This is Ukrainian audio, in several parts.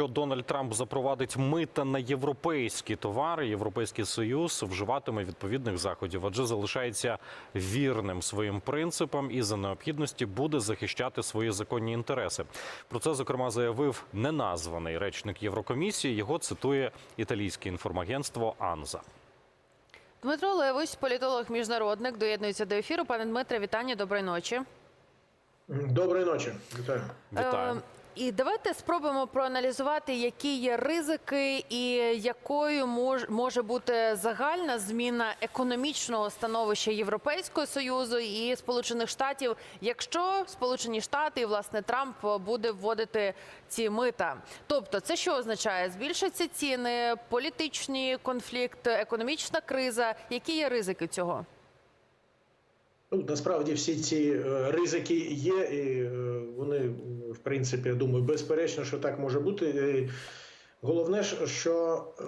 Якщо Дональд Трамп запровадить мита на європейські товари, Європейський Союз вживатиме відповідних заходів, адже залишається вірним своїм принципам і за необхідності буде захищати свої законні інтереси. Про це зокрема заявив неназваний речник Єврокомісії. Його цитує італійське інформагентство Анза. Дмитро Левусь, політолог міжнародник, доєднується до ефіру. Пане Дмитре, вітання, доброї ночі. Доброї ночі, вітаю. Вітаю. І давайте спробуємо проаналізувати, які є ризики, і якою мож, може бути загальна зміна економічного становища Європейського союзу і Сполучених Штатів, якщо Сполучені Штати і власне Трамп буде вводити ці мита. Тобто, це що означає? Збільшаться ціни, політичні конфлікти, економічна криза. Які є ризики цього? Ну, насправді всі ці е, ризики є, і е, вони, в принципі, я думаю, безперечно, що так може бути. Головне, що е,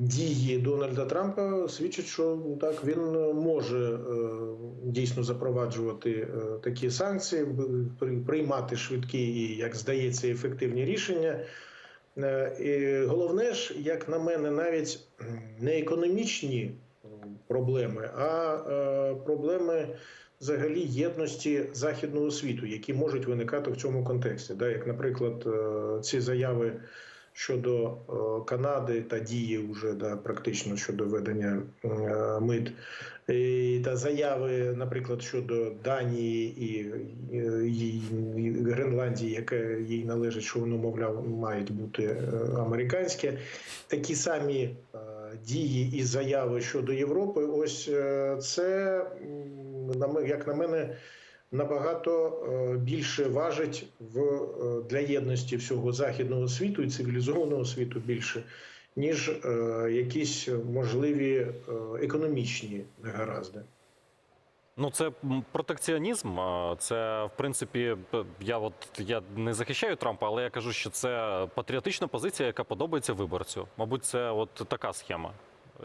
дії Дональда Трампа свідчать, що так він може е, дійсно запроваджувати е, такі санкції, приймати швидкі і, як здається, ефективні рішення. Е, І головне ж, як на мене, навіть не економічні проблеми, а е, проблеми взагалі єдності західного світу, які можуть виникати в цьому контексті. Да, як, наприклад, е, ці заяви щодо е, Канади та дії вже да, практично щодо ведення е, мит, і, та заяви, наприклад, щодо Данії і, і, і, Гренландії, яка їй належить, що воно, мовляв, мають бути е, американське, такі самі е, дії і заяви щодо Європи. Ось е, це, як на мене, набагато е, більше важить в е, для єдності всього західного світу і цивілізованого світу більше, ніж якісь можливі економічні негаразди. Ну, це протекціонізм. Це в принципі, я от я не захищаю Трампа, але я кажу, що це патріотична позиція, яка подобається виборцю. Мабуть, це от така схема.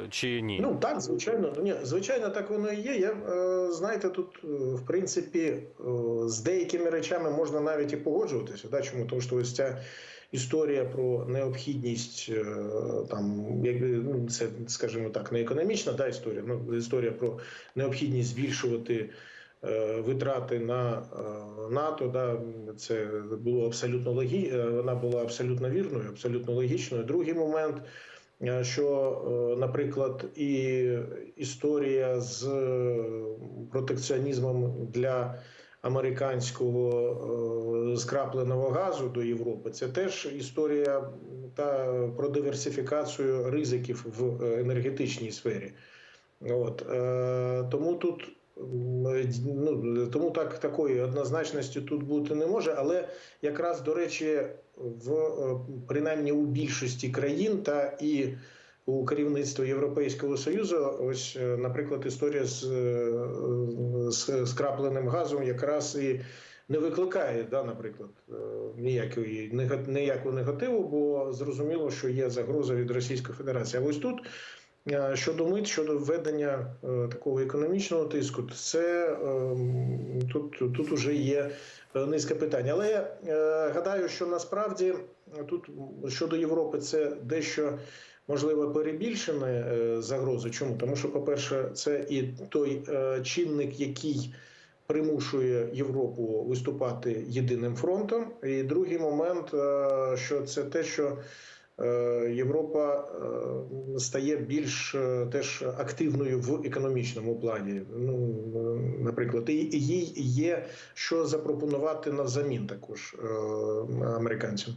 Чи ні? Ну так, звичайно, ні, звичайно, так воно і є. Я е, знаєте, тут е, в принципі е, з деякими речами можна навіть і погоджуватися. Да? Чому тому, що ось ця історія про необхідність е, там, якби ну це, скажімо так, не економічна да, історія, ну історія про необхідність збільшувати. е, Витрати на е, НАТО, да, це було абсолютно логі... вона була абсолютно вірною, абсолютно логічною. Другий момент, що, наприклад, і історія з протекціонізмом для американського е, скрапленого газу до Європи, це теж історія та про диверсифікацію ризиків в енергетичній сфері. От е, тому тут ну тому так такої однозначності тут бути не може, але якраз до речі, в е, принаймні у більшості країн та і у керівництві Європейського Союзу, ось, е, наприклад, історія з, е, з скрапленим газом якраз і не викликає, да, наприклад, е, ніякої ніякого негативу, бо зрозуміло, що є загроза від Російської Федерації. А ось тут. Щодо мит, щодо введення такого економічного тиску, це ем, тут, тут уже є низка питань. Але я гадаю, що насправді тут щодо Європи це дещо можливо перебільшена е, загроза. Чому? Тому що, по-перше, це і той е, чинник, який примушує Європу виступати єдиним фронтом. І другий момент, е, що це те, що Європа стає більш теж активною в економічному плані. Ну, наприклад, і їй є що запропонувати навзамін також американцям.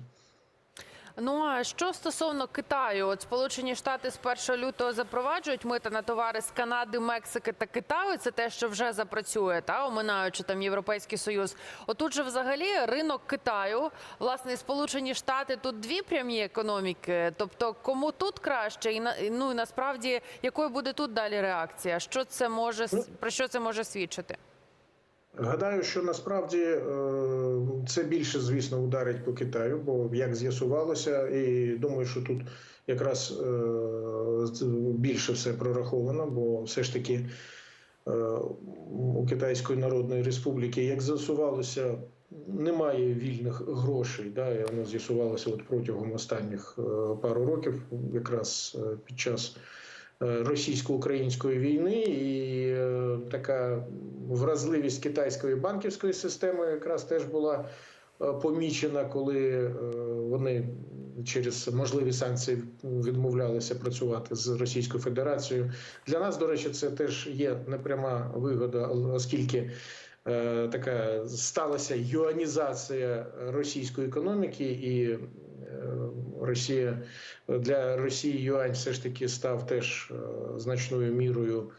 Ну а що стосовно Китаю, от Сполучені Штати з 1 лютого запроваджують мита на товари з Канади, Мексики та Китаю. Це те, що вже запрацює, та оминаючи там Європейський Союз. Отут же взагалі ринок Китаю, власне, Сполучені Штати тут дві прямі економіки. Тобто, кому тут краще, і на ну і насправді якою буде тут далі реакція? Що це може с- про що це може свідчити? Гадаю, що насправді е, це більше, звісно, ударить по Китаю, бо як з'ясувалося, і думаю, що тут якраз е, більше все прораховано, бо все ж таки е, у Китайської Народної Республіки, як з'ясувалося, немає вільних грошей. Да, і воно з'ясувалося от протягом останніх пару років, якраз під час російсько-української війни, і е, така вразливість китайської банківської системи якраз теж була е, помічена, коли е, вони через можливі санкції відмовлялися працювати з Російською Федерацією. Для нас, до речі, це теж є непряма вигода, оскільки е, така сталася юанізація російської економіки, і е, Росія для Росії юань все ж таки став теж е, значною мірою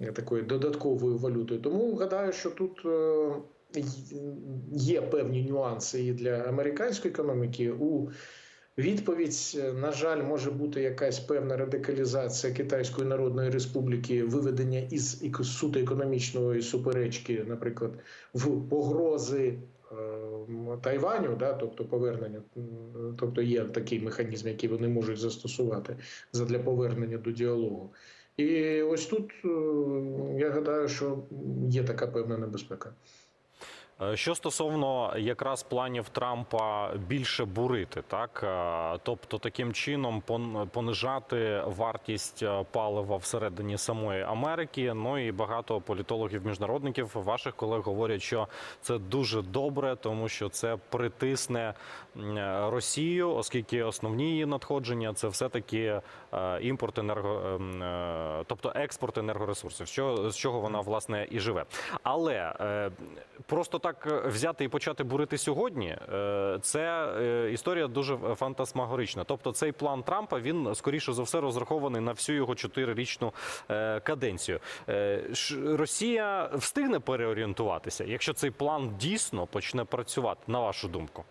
е, такою додатковою валютою. Тому гадаю, що тут е, є певні нюанси і для американської економіки. У Відповідь, на жаль, може бути якась певна радикалізація Китайської Народної Республіки, виведення із суто економічної суперечки, наприклад, в погрози е, Тайваню, да, тобто поверненню, тобто є такий механізм, який вони можуть застосувати для повернення до діалогу. І ось тут е, я гадаю, що є така певна небезпека. Е, Що стосовно якраз планів Трампа більше бурити, так Е, тобто таким чином пон- понижати вартість е, палива всередині самої Америки. Ну і багато політологів, міжнародників, ваших колег говорять, що це дуже добре, тому що це притисне Росію, оскільки основні її надходження це все таки імпорт енерго, ем, тобто експорт енергоресурсів, що з чого вона власне і живе. Але просто так е, взяти і почати бурити сьогодні, е, це е, історія дуже фантасмагорична. Тобто, цей план Трампа він скоріше за все розрахований на всю його чотирирічну каденцію. Росія встигне переорієнтуватися, якщо цей план дійсно почне працювати, на вашу думку.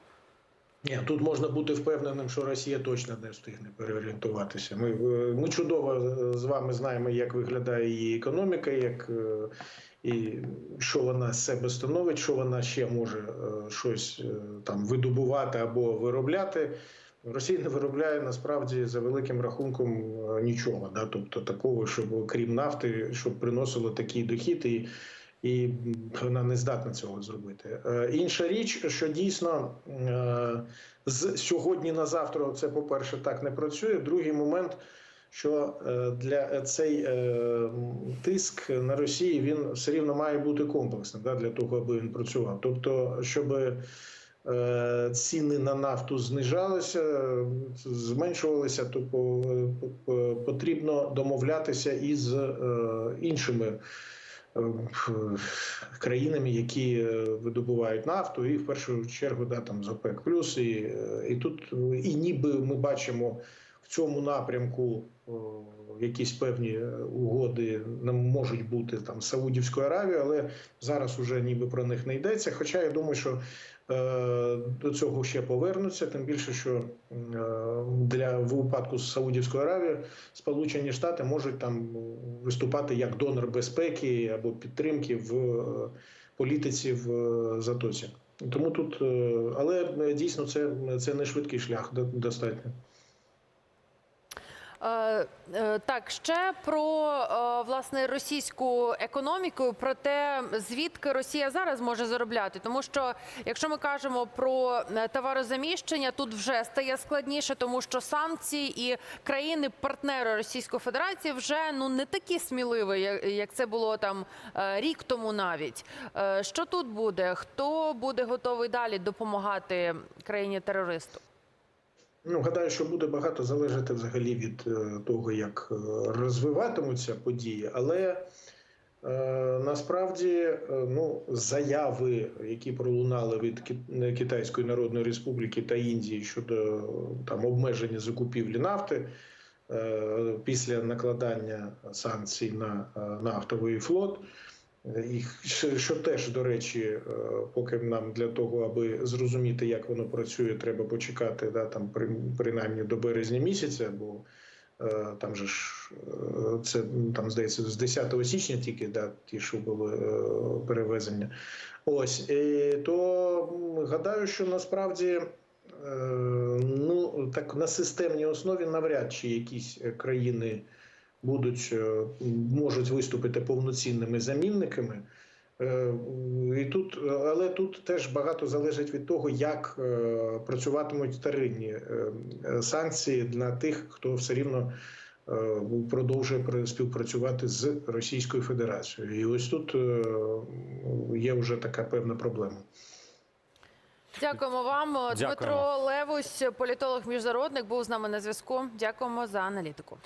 Ні, тут можна бути впевненим, що Росія точно не встигне переорієнтуватися. Ми, е, ми чудово е, з вами знаємо, як виглядає її економіка, як е, і що вона з себе становить, що вона ще може щось там видобувати або виробляти. Росія не виробляє насправді за великим рахунком нічого. Да? Тобто такого, щоб крім нафти, щоб приносило такий дохід і. І вона не здатна цього зробити. Е, Інша річ, що дійсно е, з сьогодні на завтра це, по-перше, так не працює. Другий момент, що е, для цей тиск на Росії він все рівно має бути комплексним да, для того, аби він працював. Тобто, щоб ціни на нафту знижалися, зменшувалися, то по- по- потрібно домовлятися із іншими країнами, які е, видобувають нафту, і в першу чергу да, там з ОПЕК плюс. І, е, і тут е, і ніби ми бачимо в цьому напрямку якісь певні е, угоди можуть бути там з Саудівською але зараз уже ніби про них не йдеться. Хоча я думаю, що е, до цього ще повернуться, тим більше, що е, для в випадку з Саудівською Аравією Сполучені Штати можуть там виступати як донор безпеки або підтримки в е, політиці в е, Затоці. Тому тут, е, але е, дійсно це, це не швидкий шлях, до- достатньо. Е, е, Так, ще про е, власне російську економіку, про те, звідки Росія зараз може заробляти. Тому що якщо ми кажемо про товарозаміщення, тут вже стає складніше, тому що санкції і країни-партнери Російської Федерації вже ну не такі сміливі, як- це було там рік тому навіть. Що тут буде? Хто буде готовий далі допомагати країні терористу? Ну, гадаю, що буде багато залежати взагалі від е, того, як е, розвиватимуться події, але е, насправді ну, заяви, які пролунали від Ки- Китайської Народної Республіки та Індії щодо там обмеження закупівлі нафти після накладання санкцій на нафтовий флот. І що, теж до речі, е, поки нам для того, аби зрозуміти, як воно працює, треба почекати да, там при- принаймні до березня місяця, бо е, там же ж е, це там здається з 10 січня тільки да, ті, що були перевезення. Ось і, то гадаю, що насправді. Ну так на системній основі навряд чи якісь країни будуть е, можуть виступити повноцінними замінниками. Е, І тут, але тут теж багато залежить від того, як е, працюватимуть вторинні е, санкції для тих, хто все рівно продовжує пр- співпрацювати з Російською Федерацією. І ось тут є вже така певна проблема. Дякуємо вам. Дякуємо. Дмитро Левусь, політолог міжнародник, був з нами на зв'язку. Дякуємо за аналітику.